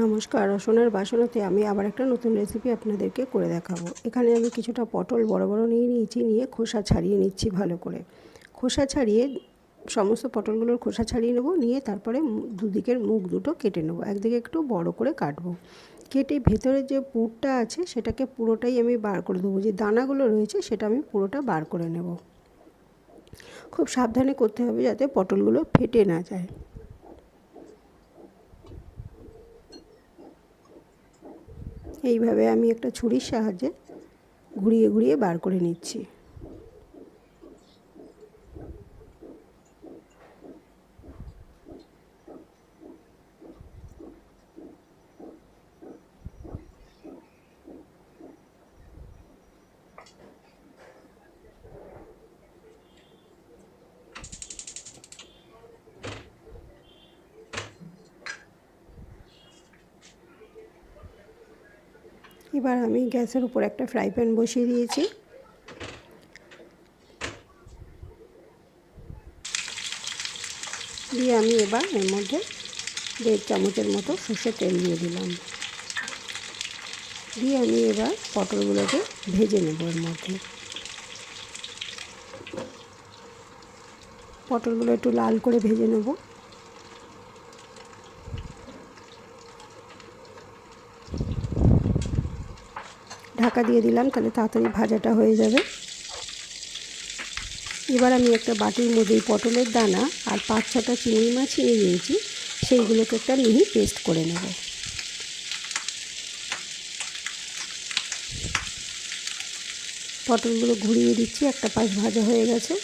নমস্কার, রসনের বাসনতে আমি আবার একটা নতুন রেসিপি আপনাদেরকে করে দেখাবো। এখানে আমি কিছুটা পটল বড় বড় নিয়ে নিয়েছি, নিয়ে খোসা ছাড়িয়ে নিচ্ছি ভালো করে। খোসা ছাড়িয়ে সমস্ত পটলগুলোর খোসা ছাড়িয়ে নেব, নিয়ে তারপরে দুদিকের মুখ দুটো কেটে নেব। একদিকে একটু বড় করে কাটবো। কেটে ভেতরে যে পুরটা আছে, সেটাকে পুরোটাই আমি বার করে দেবো। যে দানাগুলো রয়েছে, সেটা আমি পুরোটা বার করে নেব। খুব সাবধানে করতে হবে যাতে পটলগুলো ফেটে না যায়। এইভাবে আমি একটা ছুরির সাহায্যে ঘুরিয়ে ঘুরিয়ে বার করে নিচ্ছি। এবার আমি গ্যাসের উপর একটা ফ্রাই প্যান বসিয়ে দিয়েছি। দিয়ে আমি এবার এর মধ্যে দেড় চামচের মতো সর্ষের তেল দিয়ে দিলাম। দিয়ে আমি এবার পটলগুলোকে ভেজে নেব এর মধ্যে। পটলগুলো একটু লাল করে ভেজে নেব। ঢাকা দিয়ে দিলাম, তাহলে তাড়াতাড়ি ভাজাটা হয়ে যাবে। এবার আমি একটা বাটির মধ্যে পটলের দানা আর পাঁচ ছটা চিংড়ি মাছ নিয়ে নিয়েছি, সেইগুলোকে একটা মিহি পেস্ট করে নেব। পটলগুলো ঘুরিয়ে দিচ্ছি, একটা পাশ ভাজা হয়ে গেছে।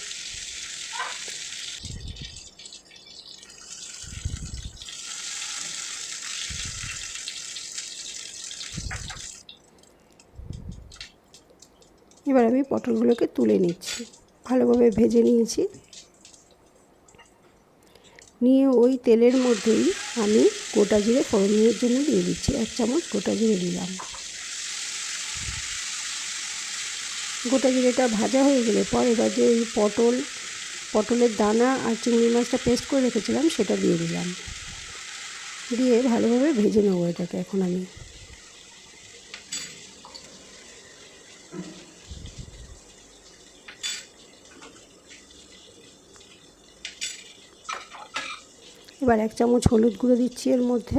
এবার আমি পটলগুলোকে তুলে নিচ্ছি। ভালোভাবে ভেজে নিয়েছি। নিয়ে ওই তেলের মধ্যেই আমি গোটা জিরে ফোড়নের জন্য দিয়ে দিচ্ছি। এক চামচ গোটা জিরে দিলাম। গোটা জিরেটা ভাজা হয়ে গেলে পর এবার যে ওই পটল, পটলের দানা আর চিংড়ি মাছটা পেস্ট করে রেখেছিলাম, সেটা দিয়ে দিলাম। দিয়ে ভালোভাবে ভেজে নেব এটাকে এখন আমি। এবার এক চামচ হলুদ গুঁড়ো দিচ্ছি এর মধ্যে।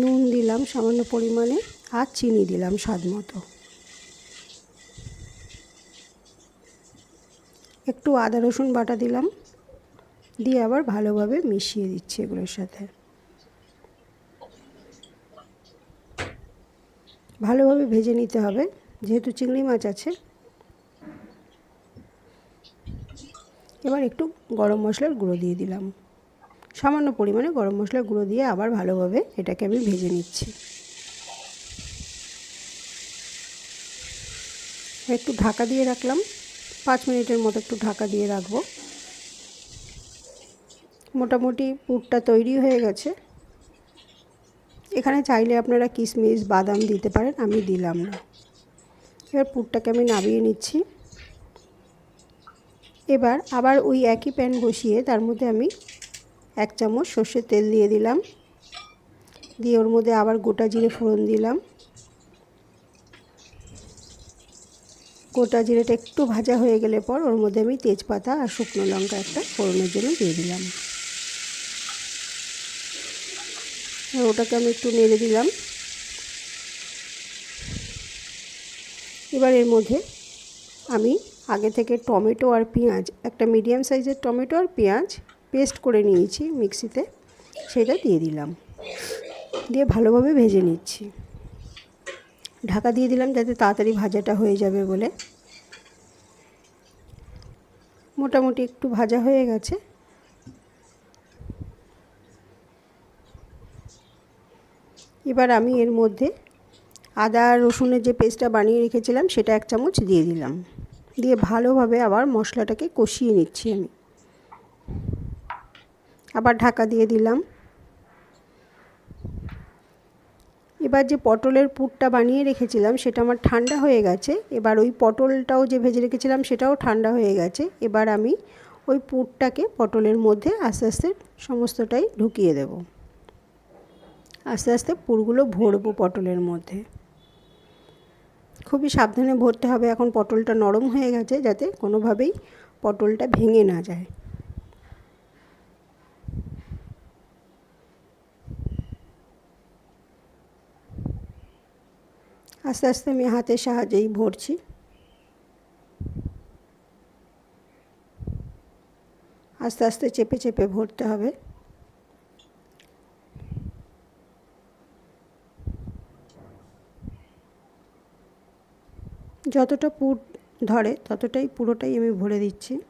নুন দিলাম সামান্য পরিমাণে আর চিনি দিলাম স্বাদ মতো। একটু আদা, রসুন বাটা দিলাম। দিয়ে আবার ভালোভাবে মিশিয়ে দিচ্ছি এগুলোর সাথে। ভালোভাবে ভেজে নিতে হবে। যেহেতু চিংড়ি মাছ আছে এবার একটু গরম মশলার গুঁড়ো দিয়ে দিলাম। সামান্য পরিমাণে গরম মশলার গুঁড়ো দিয়ে আবার ভালোভাবে এটাকে আমি ভেজে নিচ্ছি। একটু ঢাকা দিয়ে রাখলাম। পাঁচ মিনিটের মতো একটু ঢাকা দিয়ে রাখব। মোটামুটি পুরটা তৈরি হয়ে গেছে। এখানে চাইলে আপনারা কিশমিশ, বাদাম দিতে পারেন, আমি দিলাম না। এবার পুরটাকে আমি নামিয়ে নিচ্ছি। এবার আবার ওই একই প্যান বসিয়ে তার মধ্যে আমি এক চামচ সর্ষের তেল দিয়ে দিলাম। দিয়ে ওর মধ্যে আবার গোটা জিরে ফোড়ন দিলাম। গোটা জিরেটা একটু ভাজা হয়ে গেলে পর ওর মধ্যে আমি তেজপাতা আর শুকনো লঙ্কা একটা ফোড়নের জন্য দিয়ে দিলাম। ওটাকে আমি একটু নেড়ে দিলাম। এবার এর মধ্যে আমি আগে থেকে টমেটো আর পেঁয়াজ, একটা মিডিয়াম সাইজের টমেটো আর পেঁয়াজ পেস্ট করে নিয়েছি মিক্সিতে, সেটা দিয়ে দিলাম। দিয়ে ভালোভাবে ভেজে নিচ্ছি। ঢাকা দিয়ে দিলাম যাতে তাড়াতাড়ি ভাজাটা হয়ে যাবে বলে। মোটামুটি একটু ভাজা হয়ে গেছে। এবার আমি এর মধ্যে আদা রসুনের যে পেস্টটা বানিয়ে রেখেছিলাম, সেটা এক চামচ দিয়ে দিলাম। দিয়ে ভালোভাবে আবার মশলাটাকে কষিয়ে নিচ্ছি আমি। আবার ঢাকা দিয়ে দিলাম। এবার যে পটলের পুরটা বানিয়ে রেখেছিলাম, সেটা আমার ঠান্ডা হয়ে গেছে। এবার ওই পটলটাও যে ভেজে রেখেছিলাম, সেটাও ঠান্ডা হয়ে গেছে। এবার আমি ওই পুরটাকে পটলের মধ্যে আস্তে আস্তে সমস্তটাই ঢুকিয়ে দেব। আস্তে আস্তে পুরগুলো ভরবো পটলের মধ্যে। খুবই সাবধানে ভরতে হবে। এখন পটলটা নরম হয়ে গেছে যাতে কোনোভাবেই পটলটা ভেঙে না যায়। আস্তে আস্তে আমি হাতের সাহায্যেই ভরছি। আস্তে আস্তে চেপে চেপে ভরতে হবে। যতটা পুর ধরে, ততটাই পুরোটাই আমি ভরে দিচ্ছি।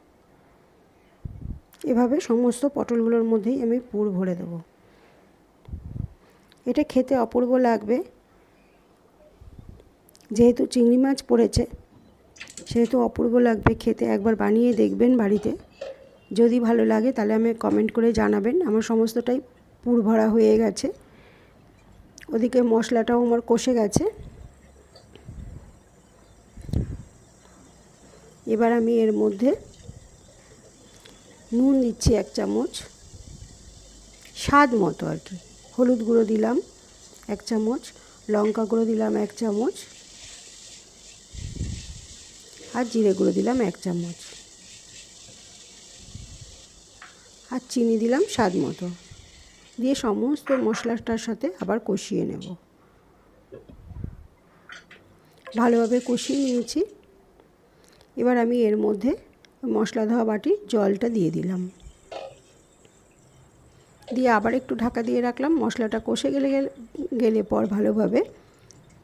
এভাবে সমস্ত পটলগুলোর মধ্যেই আমি পুর ভরে দেবো। এটা খেতে অপূর্ব লাগবে। যেহেতু চিংড়ি মাছ পড়েছে, সেহেতু অপূর্ব লাগবে খেতে। একবার বানিয়ে দেখবেন বাড়িতে। যদি ভালো লাগে তাহলে আমি কমেন্ট করে জানাবেন। আমার সমস্তটাই পুর ভরা হয়ে গেছে। ওদিকে মশলাটাও আমার কষে গেছে। এবার আমি এর মধ্যে নুন দিচ্ছি এক চামচ। স্বাদ মতো আর কি। হলুদ গুঁড়ো দিলাম এক চামচ, লঙ্কা গুঁড়ো দিলাম এক চামচ আর জিরে গুঁড়ো দিলাম এক চামচ। আর চিনি দিলাম স্বাদ মতো। দিয়ে সমস্ত মশলাটার সাথে আবার কষিয়ে নেব। ভালোভাবে কষিয়ে নিয়েছি। এবার আমি এর মধ্যে মশলা ধোয়া বাটির জলটা দিয়ে দিলাম। দিয়ে আবার একটু ঢাকা দিয়ে রাখলাম। মশলাটা কষে গেলে গেলে পর ভালোভাবে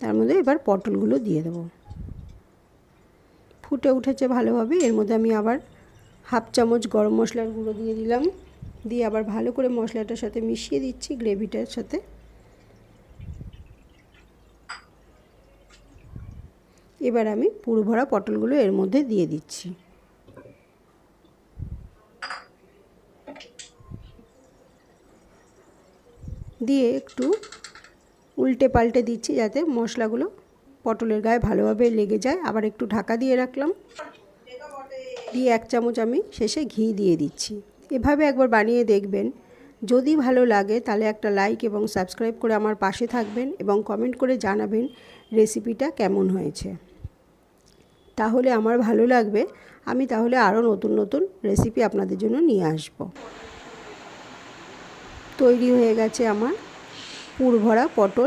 তার মধ্যে এবার পটলগুলো দিয়ে দেবো। ফুটে উঠেছে ভালোভাবে। এর মধ্যে আমি আবার হাফ চামচ গরম মশলার গুঁড়ো দিয়ে দিলাম। দিয়ে আবার ভালো করে মশলাটার সাথে মিশিয়ে দিচ্ছি, গ্রেভিটার সাথে। এবার আমি পুরো ভরা পটলগুলো এর মধ্যে দিয়ে দিচ্ছি। দিয়ে একটু উল্টে পাল্টে দিচ্ছি যাতে মশলাগুলো পটলের গায়ে ভালোভাবে লেগে যায়। আবার একটু ঢাকা দিয়ে রাখলাম। দিয়ে এক চামচ আমি শেষে ঘি দিয়ে দিচ্ছি। এভাবে একবার বানিয়ে দেখবেন। যদি ভালো লাগে তাহলে একটা লাইক এবং সাবস্ক্রাইব করে আমার পাশে থাকবেন এবং কমেন্ট করে জানাবেন রেসিপিটা কেমন হয়েছে। তাহলে আমার ভালো লাগবে। আমি তাহলে আরও নতুন নতুন রেসিপি আপনাদের জন্য নিয়ে আসব। তৈরি হয়ে গেছে আমার পুর ভরা পটল।